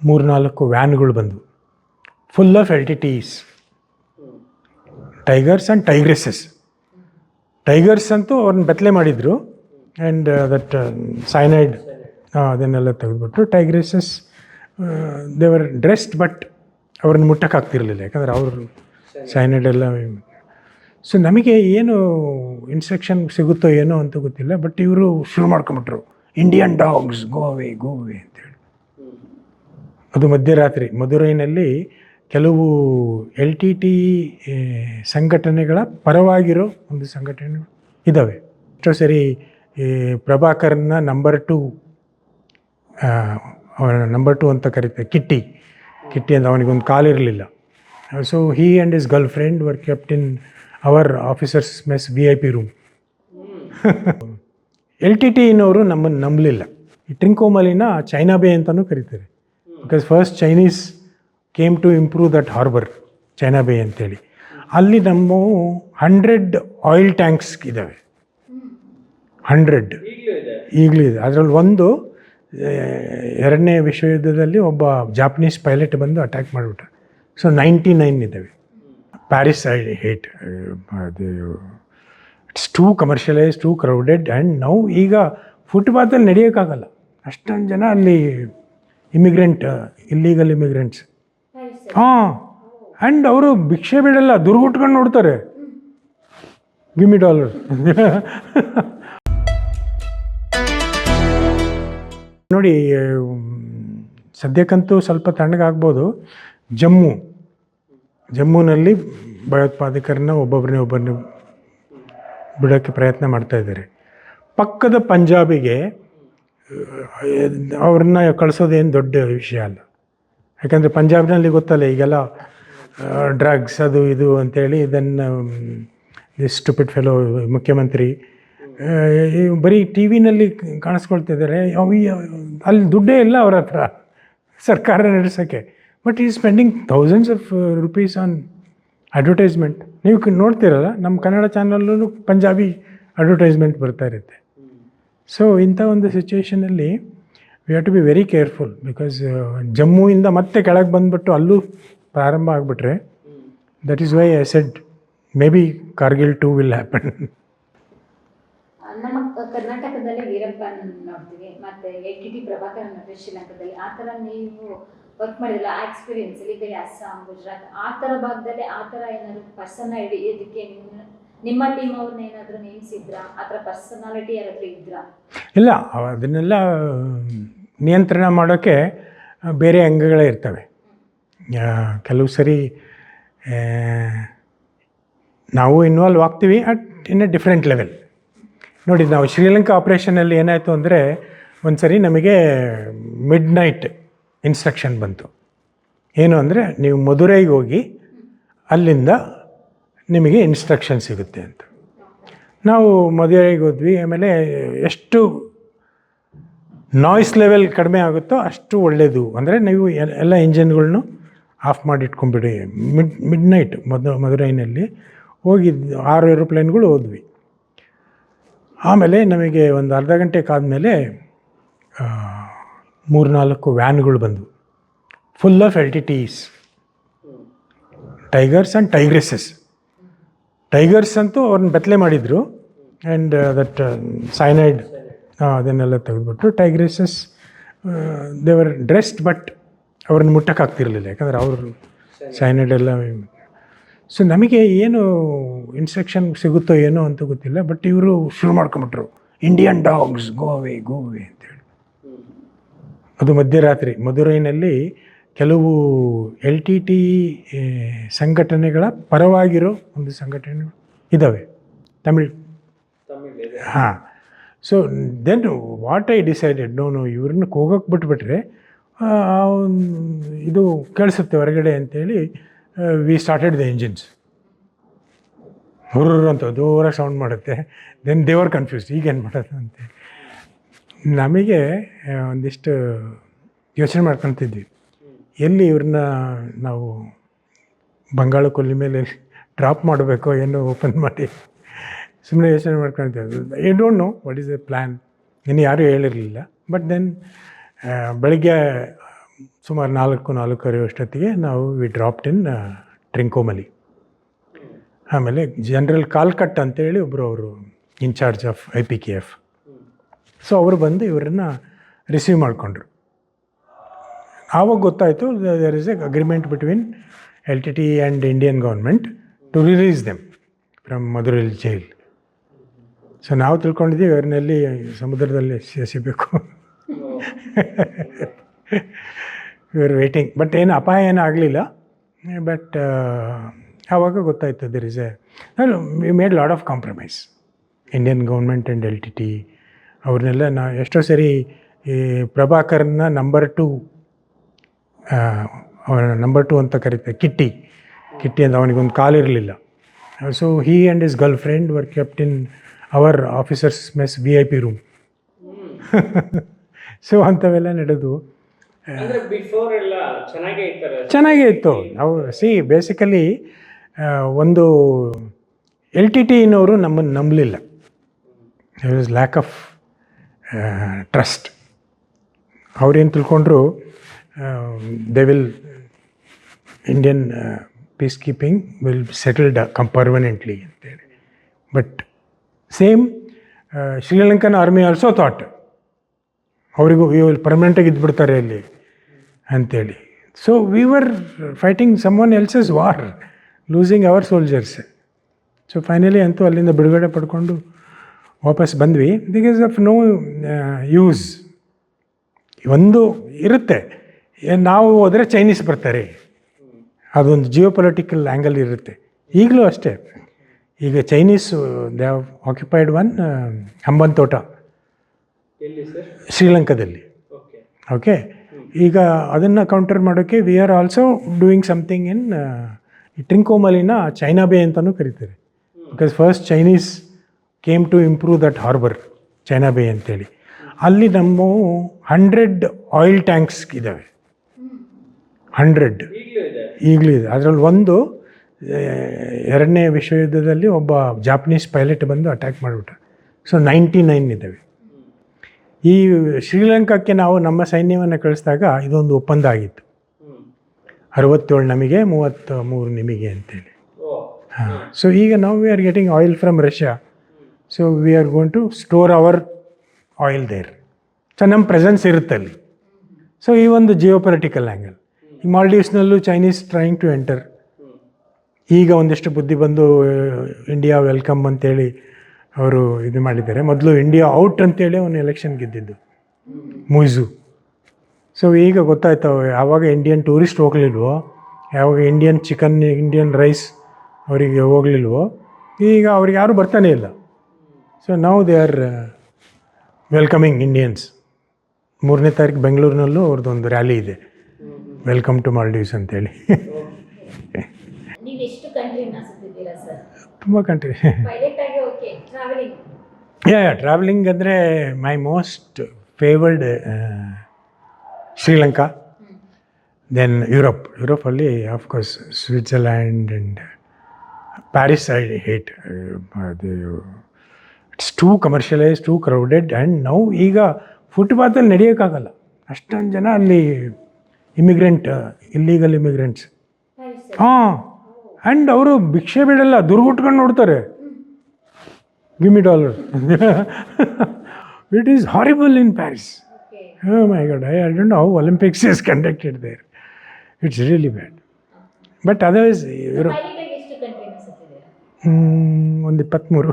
ಮೂರ್ನಾಲ್ಕು ವ್ಯಾನ್ಗಳು ಬಂದವು. Full of L T Ts tigers and tigresses tigers ಅಂತೂ ಅವ್ರನ್ನ ಬೆತ್ತಲೆ ಮಾಡಿದರು. ಆ್ಯಂಡ್ ದಟ್ ಸೈನೈಡ್ ಅದನ್ನೆಲ್ಲ ತೆಗೆದುಬಿಟ್ಟು ಟೈಗ್ರೆಸಸ್ ದೇವರ್ ಡ್ರೆಸ್ಡ್ ಬಟ್ ಅವ್ರನ್ನ ಮುಟ್ಟಕ್ಕಾಗ್ತಿರ್ಲಿಲ್ಲ ಯಾಕಂದರೆ ಅವರು ಸೈನೈಡ್ ಎಲ್ಲ ಸೊ ನಮಗೆ ಏನು ಇನ್ಸ್ಟ್ರಕ್ಷನ್ ಸಿಗುತ್ತೋ ಏನೋ ಅಂತ ಗೊತ್ತಿಲ್ಲ. ಬಟ್ ಇವರು ಶುರು ಮಾಡ್ಕೊಂಬಿಟ್ರು ಇಂಡಿಯನ್ ಡಾಗ್ಸ್ ಗೋವೆ ಗೋವೆ ಅಂತೇಳಿ ಅದು ಮಧ್ಯರಾತ್ರಿ. ಮಧುರೈನಲ್ಲಿ ಕೆಲವು ಎಲ್ ಟಿ ಟಿ ಸಂಘಟನೆಗಳ ಪರವಾಗಿರೋ ಒಂದು ಸಂಘಟನೆಗಳು ಇದ್ದಾವೆ ಎಷ್ಟೋ ಸರಿ ಪ್ರಭಾಕರ್ನ ನಂಬರ್ ಟು ನಂಬರ್ ಟು ಅಂತ ಕರೀತಾರೆ, ಕಿಟ್ಟಿ. ಕಿಟ್ಟಿ ಅಂತ ಅವನಿಗೊಂದು ಕಾಲಿರಲಿಲ್ಲ so he and his girlfriend were kept in our officers mess V I P room L T ಟಿನವರು ನಮ್ಮನ್ನು ನಂಬಲಿಲ್ಲ. ಈ ಟ್ರಿಂಕೋಮಲಿನ ಚೈನಾ ಬೇ ಅಂತಲೂ ಕರೀತಾರೆ. Because first Chinese came to improve that harbour China bay ಅಂತೇಳಿ. ಅಲ್ಲಿ ನಮ್ಮ ಹಂಡ್ರೆಡ್ ಆಯಿಲ್ ಟ್ಯಾಂಕ್ಸ್ ಇದ್ದಾವೆ ಹಂಡ್ರೆಡ್ ಈಗಲೂ ಇದೆ. ಅದರಲ್ಲಿ ಒಂದು ಎರಡನೇ ವಿಶ್ವಯುದ್ಧದಲ್ಲಿ ಒಬ್ಬ ಜಾಪನೀಸ್ ಪೈಲಟ್ ಬಂದು ಅಟ್ಯಾಕ್ ಮಾಡಿಬಿಟ್ಟ. ಸೊ ನೈಂಟಿ ನೈನ್ ಇದ್ದಾವೆ ಪ್ಯಾರಿಸ್ ಐ ಹೇಟ್ ಅದು it's too commercialise too crowded and ನಾವು ಈಗ ಫುಟ್ಪಾತಲ್ಲಿ ನಡೆಯೋಕ್ಕಾಗಲ್ಲ. ಅಷ್ಟೊಂದು ಜನ ಅಲ್ಲಿ ಇಮಿಗ್ರೆಂಟ್ ಇಲ್ಲೀಗಲ್ ಇಮಿಗ್ರೆಂಟ್ಸ್ ಹಾಂ ಆ್ಯಂಡ್ ಅವರು ಭಿಕ್ಷೆ ಬಿಡಲ್ಲ ದುರ್ಗುಟ್ಕೊಂಡು ನೋಡ್ತಾರೆ. ಗಿಮಿ ಡಾಲರ್ ನೋಡಿ ಸದ್ಯಕ್ಕಂತೂ ಸ್ವಲ್ಪ ತಣ್ಣಗಾಗ್ಬೋದು. ಜಮ್ಮು. ಜಮ್ಮುನಲ್ಲಿ ಭಯೋತ್ಪಾದಕರನ್ನ ಒಬ್ಬೊಬ್ಬರನ್ನೇ ಒಬ್ಬರನ್ನೇ ಬಿಡೋಕ್ಕೆ ಪ್ರಯತ್ನ ಮಾಡ್ತಾ ಇದ್ದಾರೆ. ಪಕ್ಕದ ಪಂಜಾಬಿಗೆ ಅವ್ರನ್ನ ಕಳಿಸೋದೇನು ದೊಡ್ಡ ವಿಷಯ ಅಲ್ಲ. ಯಾಕಂದರೆ ಪಂಜಾಬ್ನಲ್ಲಿ ಗೊತ್ತಲ್ಲ ಈಗೆಲ್ಲ ಡ್ರಗ್ಸ್ ಅದು ಇದು ಅಂತೇಳಿ ಇದನ್ನು ಸ್ಟುಪಿಡ್ ಫೆಲೋ ಮುಖ್ಯಮಂತ್ರಿ ಬರೀ ಟಿ ವಿನಲ್ಲಿ ಕಾಣಿಸ್ಕೊಳ್ತಿದ್ದಾರೆ ಅಲ್ಲಿ ದುಡ್ಡೇ ಇಲ್ಲ ಅವ್ರ ಹತ್ರ, ಸರ್ಕಾರ ನಡೆಸೋಕ್ಕೆ ಬಟ್ ಈ spending thousands of rupees on advertisement ನೀವು ನೋಡ್ತಿರಲ್ಲ, ನಮ್ಮ ಕನ್ನಡ ಚಾನಲ್ಲೂ ಪಂಜಾಬಿ ಅಡ್ವರ್ಟೈಸ್ಮೆಂಟ್ ಬರ್ತಾ ಇರುತ್ತೆ. ಸೊ ಇಂಥ ಒಂದು ಸಿಚುವೇಷನಲ್ಲಿ we have to be very careful because ಜಮ್ಮುವಿಂದ ಮತ್ತೆ ಕೆಳಗೆ ಬಂದುಬಿಟ್ಟು ಅಲ್ಲೂ ಪ್ರಾರಂಭ ಆಗಿಬಿಟ್ರೆ that is why I said maybe Kargil two will happen ನಮ್ಮ ಕರ್ನಾಟಕದಲ್ಲಿ ವೀರಪ್ಪನ್ ನೋಡ್ತೀವಿ, ಮತ್ತೆ ಎ ಟಿ ಟಿ ಪ್ರಭಾಕರ್ ನೋಡ್ತೀವಿ ಶ್ರೀಲಂಕಾದಲ್ಲಿ ಆ ಥರ ನೀವು ವರ್ಕ್ ಮಾಡಿದಿಲ್ಲ ಆ ಎಕ್ಸ್ಪೀರಿಯನ್ಸ್ ಇಲ್ಲಿ ಬೇರೆ ಅಸ್ಸಾಂ ಗುಜರಾತ್ ಆ ಥರ ಭಾಗದಲ್ಲಿ ಆ ಥರ ಏನಾದ್ರು ಪರ್ಸನ್ ಹಿಡಿಯೋದಕ್ಕೆ ನಿಮ್ಮ ನಿಮ್ಮ ಟೀಮ್ ಅವ್ರನ್ನ ಏನಾದರೂ ಅಥವಾ ಪರ್ಸನಾಲಿಟಿ ಯಾರಾದರೂ ಇದ್ರಾ? ಇಲ್ಲ, ಅದನ್ನೆಲ್ಲ ನಿಯಂತ್ರಣ ಮಾಡೋಕ್ಕೆ ಬೇರೆ ಅಂಗಗಳೇ ಇರ್ತವೆ. ಕೆಲವು ಸರಿ ನಾವು ಇನ್ವಾಲ್ವ್ ಆಗ್ತೀವಿ at in a different level ನೋಡಿ, ನಾವು ಶ್ರೀಲಂಕಾ ಆಪ್ರೇಷನಲ್ಲಿ ಏನಾಯಿತು ಅಂದರೆ ಒಂದು ಸರಿ ನಮಗೆ ಮಿಡ್ ನೈಟ್ ಇನ್ಸ್ಟ್ರಕ್ಷನ್ ಬಂತು. ಏನು ಅಂದರೆ, ನೀವು ಮಧುರೈಗೆ ಹೋಗಿ ಅಲ್ಲಿಂದ ನಿಮಗೆ ಇನ್ಸ್ಟ್ರಕ್ಷನ್ ಸಿಗುತ್ತೆ ಅಂತ. ನಾವು ಮದುವೆಗೆ ಹೋದ್ವಿ, ಆಮೇಲೆ ಎಷ್ಟು ನಾಯ್ಸ್ ಲೆವೆಲ್ ಕಡಿಮೆ ಆಗುತ್ತೋ ಅಷ್ಟು ಒಳ್ಳೆಯದು ಅಂದರೆ ನೀವು ಎಲ್- ಎಲ್ಲ ಇಂಜಿನ್ಗಳ್ನು ಆಫ್ ಮಾಡಿ ಇಟ್ಕೊಂಡ್ಬಿಡಿ ಮಿಡ್ ಮಿಡ್ ನೈಟ್ ಮದು, ಮದುರೈನಲ್ಲಿ ಹೋಗಿ ಆರು ಏರೋಪ್ಲೇನ್ಗಳು ಹೋದ್ವಿ. ಆಮೇಲೆ ನಮಗೆ ಒಂದು ಅರ್ಧ ಗಂಟೆ ಕಾದಮೇಲೆ ಮೂರ್ನಾಲ್ಕು ವ್ಯಾನ್ಗಳು ಬಂದವು. Full of L T Ts tigers and tigresses tigers ಅಂತೂ ಅವ್ರನ್ನ ಬೆತ್ತಲೆ ಮಾಡಿದರು. ಆ್ಯಂಡ್ ದಟ್ ಸೈನೈಡ್ ಅದನ್ನೆಲ್ಲ ತೆಗೆದುಬಿಟ್ಟು ಟೈಗ್ರೆಸಸ್ ದೇವರ್ ಡ್ರೆಸ್ಡ್ ಬಟ್ ಅವ್ರನ್ನ ಮುಟ್ಟಕ್ಕಾಗ್ತಿರ್ಲಿಲ್ಲ ಯಾಕಂದರೆ ಅವರು ಸೈನೈಡ್ ಎಲ್ಲ ಸೊ ನಮಗೆ ಏನು ಇನ್ಸ್ಟ್ರಕ್ಷನ್ ಸಿಗುತ್ತೋ ಏನೋ ಅಂತ ಗೊತ್ತಿಲ್ಲ. ಬಟ್ ಇವರು ಶುರು ಮಾಡ್ಕೊಂಬಿಟ್ರು ಇಂಡಿಯನ್ ಡಾಗ್ಸ್ ಗೋವೆ ಗೋವೆ ಅಂತೇಳಿ ಅದು ಮಧ್ಯರಾತ್ರಿ, ಮಧುರೈನಲ್ಲಿ ಕೆಲವು ಎಲ್ ಟಿ ಟಿ ಸಂಘಟನೆಗಳ ಪರವಾಗಿರೋ ಒಂದು ಸಂಘಟನೆಗಳು ಇದ್ದಾವೆ. ತಮಿಳ್. ಹಾಂ. So then what I decided no no ಇವ್ರನ್ನ ಕೂಗೋಕೆ ಬಿಟ್ಬಿಟ್ರೆ ಇದು ಕೇಳಿಸುತ್ತೆ ಹೊರಗಡೆ ಅಂತೇಳಿ ವಿ ಸ್ಟಾರ್ಟೆಡ್ ದ ಇಂಜಿನ್ಸ್ ಹುರ್ರ ಅಂತ ದೂರ ಸೌಂಡ್ ಮಾಡುತ್ತೆ. ದೆನ್ ದೇವರ್ ಕನ್ಫ್ಯೂಸ್ ಈಗೇನು ಮಾಡೋದು ಅಂತೇಳಿ ನಮಗೆ ಒಂದಿಷ್ಟು ಯೋಚನೆ ಮಾಡ್ಕೊತಿದ್ವಿ. ಎಲ್ಲಿ ಇವ್ರನ್ನ ನಾವು ಬಂಗಾಳ ಕೊಲ್ಲಿ ಮೇಲೆ ಡ್ರಾಪ್ ಮಾಡಬೇಕೋ ಏನೋ ಓಪನ್ ಮಾಡಿ ಸುಮ್ಮನೆ ಯೋಚನೆ ಮಾಡ್ಕೊಂಡಿದ್ದೆ I don't know what is a plan ಇನ್ನು ಯಾರೂ ಹೇಳಿರಲಿಲ್ಲ. ಬಟ್ ದೆನ್ ಬೆಳಗ್ಗೆ ಸುಮಾರು ನಾಲ್ಕು, ನಾಲ್ಕೂವರೆ ಅಷ್ಟೊತ್ತಿಗೆ ನಾವು ವಿ ಡ್ರಾಪ್ಡ್ ಇನ್ ಟ್ರಿಂಕೋಮಲಿ ಆಮೇಲೆ ಜನರಲ್ ಕಾಲ್ಕಟ್ ಅಂತೇಳಿ ಒಬ್ಬರು ಅವರು in charge of I P K F so ಅವರು ಬಂದು ಇವರನ್ನು ರಿಸೀವ್ ಮಾಡಿಕೊಂಡ್ರು. ಆವಾಗ ಗೊತ್ತಾಯಿತು there is a agreement between L T T and Indian government to release them from ಮಧುರೈಲ್ jail so ನಾವು ತಿಳ್ಕೊಂಡಿದ್ದೀವಿ ಅವ್ರನ್ನೆಲ್ಲಿ ಸಮುದ್ರದಲ್ಲಿ ಎಸಿ- ವಿ ಆರ್ ವೇಟಿಂಗ್ ಬಟ್ ಏನು ಅಪಾಯ ಏನೂ ಆಗಲಿಲ್ಲ. ಬಟ್ ಆವಾಗ ಗೊತ್ತಾಯ್ತು there is a we made lot of compromise Indian government and L T T ಅವ್ರನ್ನೆಲ್ಲ ನಾ ಎಷ್ಟೋ ಸರಿ ಈ ಪ್ರಭಾಕರ್ನ ನಂಬರ್ ಟು ನಂಬರ್ ಟು ಅಂತ ಕರೀತಾರೆ ಕಿಟ್ಟಿ. ಕಿಟ್ಟಿ ಅಂತ ಅವನಿಗೊಂದು ಕಾಲಿರಲಿಲ್ಲ so he and his girlfriend were kept in our officers mess V I P room so ಅಂಥವೆಲ್ಲ ನಡೆದು ಚೆನ್ನಾಗೇ ಇತ್ತು. ನಾವು ಸಿ ಬೇಸಿಕಲಿ ಒಂದು ಎಲ್ ಟಿ ಟಿನವರು ನಮ್ಮನ್ನು ನಂಬಲಿಲ್ಲ. There is lack of trust ಅವ್ರೇನು ತಿಳ್ಕೊಂಡ್ರು they will Indian peace keeping will settled come permanently ಅಂತೇಳಿ but same Sri Lankan army also thought ಅವರಿಗೂ ಇವ್ರು ಪರ್ಮನೆಂಟಾಗಿ ಇದ್ಬಿಡ್ತಾರೆ ಅಲ್ಲಿ ಅಂತೇಳಿ. So we were fighting someone else's war losing our soldiers so finally ಅಂತೂ ಅಲ್ಲಿಂದ ಬಿಡುಗಡೆ ಪಡ್ಕೊಂಡು ವಾಪಸ್ ಬಂದ್ವಿ. ಬಿಕಾಸ್ ಆಫ್ ನೋ ಯೂಸ್ ಒಂದು ಇರುತ್ತೆ. ನಾವು ಹೋದರೆ ಚೈನೀಸ್ ಬರ್ತಾರೆ. ಅದೊಂದು ಜಿಯೋ ಪೊಲಿಟಿಕಲ್ ಆ್ಯಂಗಲ್ ಇರುತ್ತೆ. ಈಗಲೂ ಅಷ್ಟೇ. ಈಗ Chinese they have occupied one Hambantota ಶ್ರೀಲಂಕಾದಲ್ಲಿ. ಓಕೆ. ಓಕೆ? ಈಗ ಅದನ್ನು ಕೌಂಟರ್ ಮಾಡೋಕ್ಕೆ we are also doing something in ಟ್ರಿಂಕೋಮಲಿನ China ಬೇ ಅಂತಲೂ ಕರೀತಾರೆ. Because first Chinese came to improve that harbour China bay ಅಂತೇಳಿ. ಅಲ್ಲಿ ನಮ್ಮ ಹಂಡ್ರೆಡ್ ಆಯಿಲ್ ಟ್ಯಾಂಕ್ಸ್ ಇದ್ದಾವೆ ಹಂಡ್ರೆಡ್. ಈಗಲೂ ಇದೆ. ಅದರಲ್ಲಿ ಒಂದು ಎರಡನೇ ವಿಶ್ವಯುದ್ಧದಲ್ಲಿ ಒಬ್ಬ ಜಾಪನೀಸ್ ಪೈಲಟ್ ಬಂದು ಅಟ್ಯಾಕ್ ಮಾಡಿಬಿಟ್ಟ. ಸೊ ನೈಂಟಿ ನೈನ್ ಇದ್ದಾವೆ. ಈ ಶ್ರೀಲಂಕಾಕ್ಕೆ ನಾವು ನಮ್ಮ ಸೈನ್ಯವನ್ನು ಕಳಿಸಿದಾಗ ಇದೊಂದು ಒಪ್ಪಂದ ಆಗಿತ್ತು. ಅರವತ್ತೇಳು ನಮಗೆ ಮೂವತ್ತ ಮೂರು ನಿಮಗೆ ಅಂತೇಳಿ. ಹಾಂ. ಸೊ ಈಗ ನಾವು we are getting oil from Russia so we are going to store our oil there so ನಮ್ಮ ಪ್ರೆಸೆನ್ಸ್ ಇರುತ್ತೆ ಅಲ್ಲಿ ಸೊ ಈ ಒಂದು ಜಿಯೋಪೊಲಿಟಿಕಲ್ ಆ್ಯಂಗಲ್ ಮಾಲ್ಡೀವ್ಸ್ನಲ್ಲೂ ಚೈನೀಸ್ ಟ್ರೈಂಗ್ ಟು ಎಂಟರ್ ಈಗ ಒಂದಿಷ್ಟು ಬುದ್ಧಿ ಬಂದು ಇಂಡಿಯಾ ವೆಲ್ಕಮ್ ಅಂತೇಳಿ ಅವರು ಇದು ಮಾಡಿದ್ದಾರೆ. ಮೊದಲು ಇಂಡಿಯಾ ಔಟ್ ಅಂತೇಳಿ ಅವನು ಎಲೆಕ್ಷನ್ ಗೆದ್ದಿದ್ದು ಮುಯ್ಸು ಸೊ ಈಗ ಗೊತ್ತಾಯ್ತು, ಯಾವಾಗ ಇಂಡಿಯನ್ ಟೂರಿಸ್ಟ್ ಹೋಗ್ಲಿಲ್ವೋ, ಯಾವಾಗ ಇಂಡಿಯನ್ ಚಿಕನ್ ಇಂಡಿಯನ್ ರೈಸ್ ಅವರಿಗೆ ಹೋಗ್ಲಿಲ್ವೋ, ಈಗ ಅವ್ರಿಗೆ ಯಾರೂ ಬರ್ತಾನೆ ಇಲ್ಲ. ಸೊ ನಾವು ದೇ ಆರ್ ವೆಲ್ಕಮಿಂಗ್ ಇಂಡಿಯನ್ಸ್ ಮೂರನೇ ತಾರೀಕು ಬೆಂಗಳೂರಿನಲ್ಲೂ ಅವ್ರದ್ದೊಂದು ರ್ಯಾಲಿ ಇದೆ. ವೆಲ್ಕಮ್ ಟು ಮಾಲ್ಡೀವ್ಸ್ ಅಂತೇಳಿ. ತುಂಬ ಕಂಟ್ರಿ ಯಾ ಯಾ ಟ್ರಾವೆಲಿಂಗ್ ಅಂದರೆ my most favoured Sri Lanka then Europe ಯುರೋಪಲ್ಲಿ of course Switzerland and Paris I hate ಅದು it's too commercialise too crowded and ನಾವು ಈಗ ಫುಟ್ಪಾತಲ್ಲಿ ನಡೆಯೋಕ್ಕಾಗಲ್ಲ. ಅಷ್ಟೊಂದು ಜನ ಅಲ್ಲಿ ಇಮಿಗ್ರೆಂಟ್ ಇಲ್ಲೀಗಲ್ ಇಮಿಗ್ರೆಂಟ್ಸ್ ಹಾಂ ಆ್ಯಂಡ್ ಅವರು ಭಿಕ್ಷೆ ಬಿಡಲ್ಲ ದುರ್ಗುಟ್ಕೊಂಡು ನೋಡ್ತಾರೆ. Gimme dollar it is horrible in Paris my Oh my God, I, I don't know is otherwise, Europe, pilot ಆಗಿ ಎಷ್ಟು ಕಂಟ್ರಿನ ಸುತ್ತಿದ್ದೀರಾ ಹ್ಮ್, ಒಂದು ಇಪ್ಪತ್ತ್ಮೂರು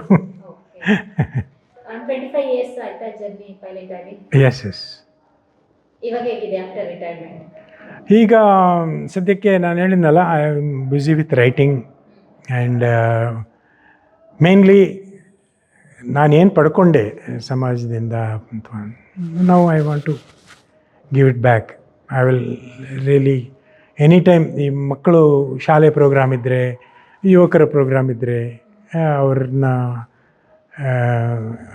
ಎಸ್ ಎಸ್ ಇವಾಗ ಹೇಗಿದೆ ಆಫ್ಟರ್ ರಿಟೈರ್ಮೆಂಟ್ ಈಗ ಸದ್ಯಕ್ಕೆ ನಾನು ಹೇಳಿದ್ನಲ್ಲ I am busy with writing and mainly ನಾನೇನು ಪಡ್ಕೊಂಡೆ ಸಮಾಜದಿಂದ ನಾವು I want to give it back I will really any time ಈ ಮಕ್ಕಳು ಶಾಲೆ ಪ್ರೋಗ್ರಾಮ್ ಇದ್ದರೆ ಯುವಕರ ಪ್ರೋಗ್ರಾಮ್ ಇದ್ದರೆ ಅವ್ರನ್ನ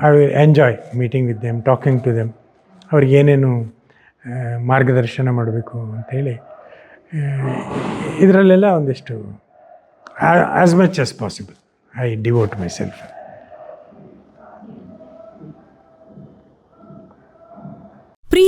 I will enjoy meeting with them talking to them ಅವ್ರಿಗೆ ಏನೇನು ಆ, ಮಾರ್ಗದರ್ಶನ ಮಾಡಬೇಕು ಅಂಥೇಳಿ ಇದರಲ್ಲೆಲ್ಲ ಒಂದಿಷ್ಟು as much as possible I devote myself Priya